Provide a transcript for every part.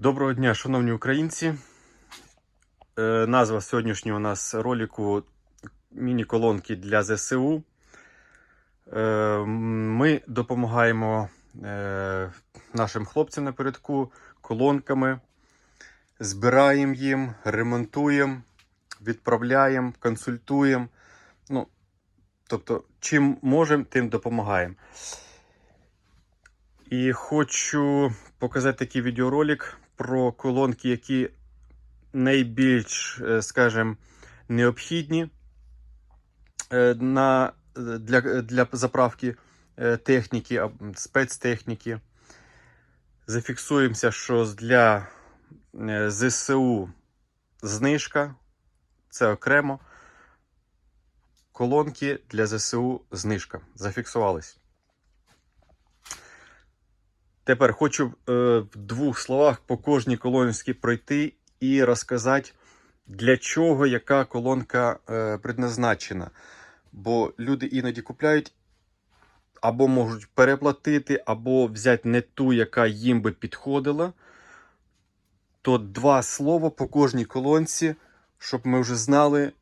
Доброго дня, шановні українці. Е, Назва сьогоднішнього у нас ролику міні-колонки для ЗСУ. Е, Ми допомагаємо е, нашим хлопцям напередку колонками, збираємо їм, ремонтуємо, відправляємо, консультуємо. Ну, тобто, чим можемо, тим допомагаємо. І хочу показати такий відеоролик про колонки, які найбільш, е, скажімо, необхідні е, на, для, для заправки е, техніки, спецтехніки. Зафіксуємося, що для ЗСУ знижка, це окремо. Колонки для ЗСУ знижка. Зафіксувались. Тепер хочу е, в двох словах по кожній колонці пройти і розказати, для чого яка колонка е, предназначена. Бо люди іноді купляють або можуть переплатити, або взяти не ту, яка їм би підходила. То два слова по кожній колонці, щоб ми вже знали,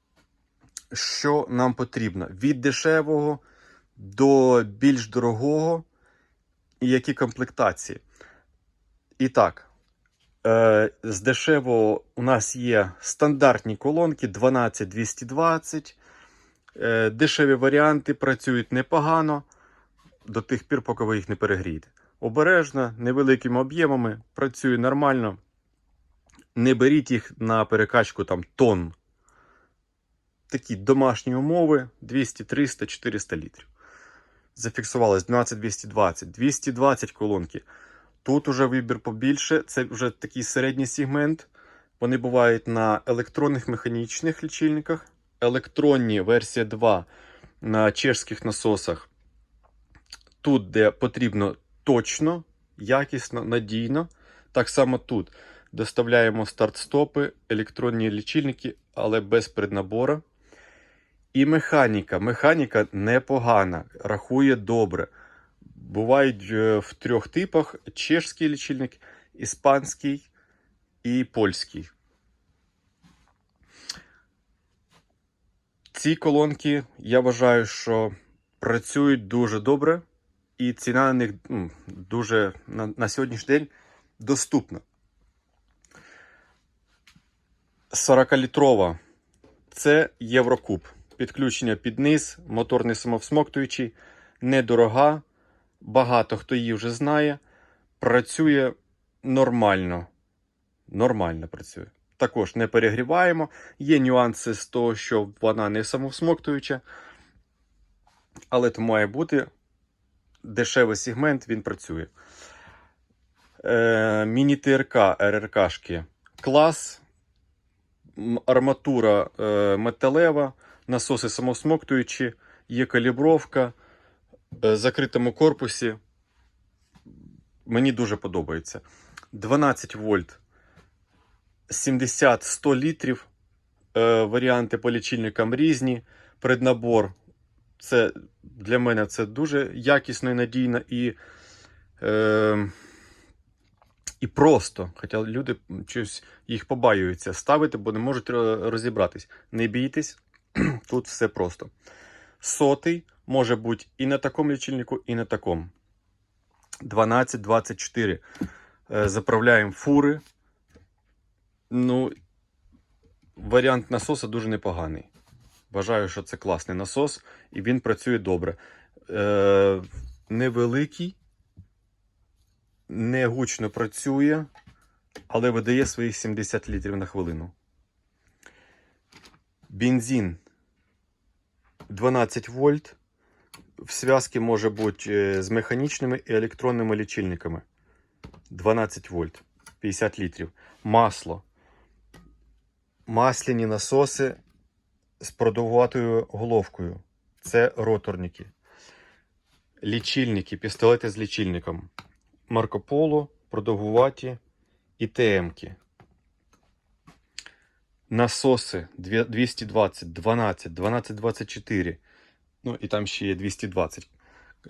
що нам потрібно. Від дешевого до більш дорогого і які комплектації. І так, е, з дешевого у нас є стандартні колонки 12220. Е, дешеві варіанти працюють непогано до тих пір, поки ви їх не перегрієте. Обережно, невеликими об'ємами, працює нормально. Не беріть їх на перекачку там тонн. Такі домашні умови 200, 300, 400 літрів зафіксувалось 12220, 220 колонки. Тут уже вибір побільше, це вже такий середній сегмент. Вони бувають на електронних механічних лічильниках. Електронні версія 2 на чешських насосах. Тут, де потрібно точно, якісно, надійно. Так само тут доставляємо старт-стопи, електронні лічильники, але без преднабора. І механіка. Механіка непогана, рахує добре. Бувають е, в трьох типах: чешський лічильник, іспанський і польський. Ці колонки, я вважаю, що працюють дуже добре, і ціна на них ну, дуже на, на сьогоднішній день доступна. 40-літрова це Єврокуб підключення під низ, моторний самовсмоктуючий, недорога. Багато хто її вже знає. Працює нормально. Нормально працює. Також не перегріваємо. Є нюанси з того, що вона не самовсмоктуюча. Але то має бути дешевий сегмент, він працює. Е, Міні-ТРК, РРКшки. Клас. Арматура е, металева насоси самосмоктуючі, є калібровка в закритому корпусі. Мені дуже подобається. 12 вольт, 70-100 літрів. Е, варіанти по лічильникам різні. Преднабор. Це для мене це дуже якісно і надійно і е, і просто. Хоча люди щось їх побаюються ставити, бо не можуть розібратись. Не бійтесь. Тут все просто. Сотий може бути і на такому лічильнику, і на такому. 12-24. Е, заправляємо фури. Ну, варіант насоса дуже непоганий. Вважаю, що це класний насос, і він працює добре. Е, Невеликий, не гучно працює, але видає своїх 70 літрів на хвилину. Бензин 12 вольт. В зв'язці може бути з механічними і електронними лічильниками. 12 вольт, 50 літрів. Масло. Масляні насоси з продовгуватою головкою. Це роторники. Лічильники, пістолети з лічильником. Марко Поло, продовгуваті і ТМ-ки. Насоси 220, 12, 1224. Ну, і там ще є 220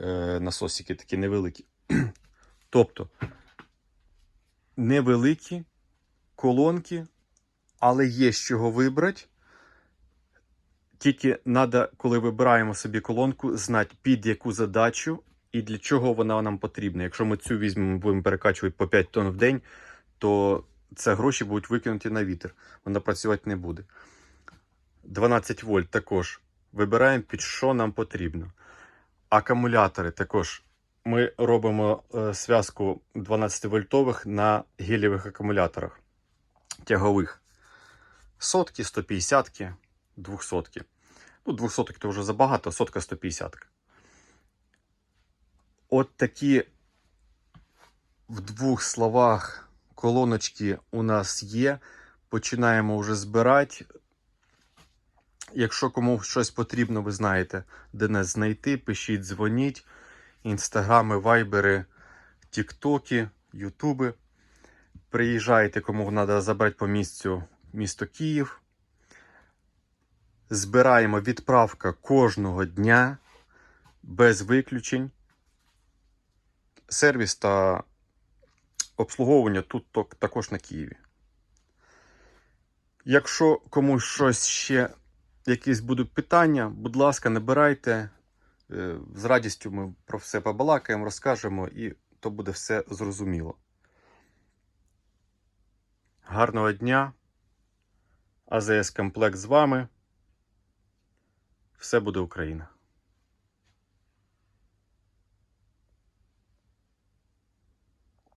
е, насосики такі невеликі. Тобто невеликі колонки, але є з чого вибрати. Тільки треба, коли вибираємо собі колонку, знати під яку задачу і для чого вона нам потрібна. Якщо ми цю візьмемо, будемо перекачувати по 5 тонн в день, то це гроші будуть викинуті на вітер. Вона працювати не буде. 12 вольт також. Вибираємо, під що нам потрібно. Акумулятори також. Ми робимо е, зв'язку 12 вольтових на гелієвих акумуляторах тягових. Сотки, 150, 200. Ну, 200 то вже забагато, сотка 150. От такі в двох словах колоночки у нас є. Починаємо вже збирати. Якщо кому щось потрібно, ви знаєте, де нас знайти, пишіть, дзвоніть. Інстаграми, вайбери, тіктоки, ютуби. Приїжджайте, кому треба забрати по місцю місто Київ. Збираємо відправка кожного дня без виключень. Сервіс та обслуговування тут також на Києві. Якщо комусь щось ще, якісь будуть питання, будь ласка, набирайте. Е, З радістю ми про все побалакаємо, розкажемо, і то буде все зрозуміло. Гарного дня. АЗС Комплект з вами. Все буде Україна.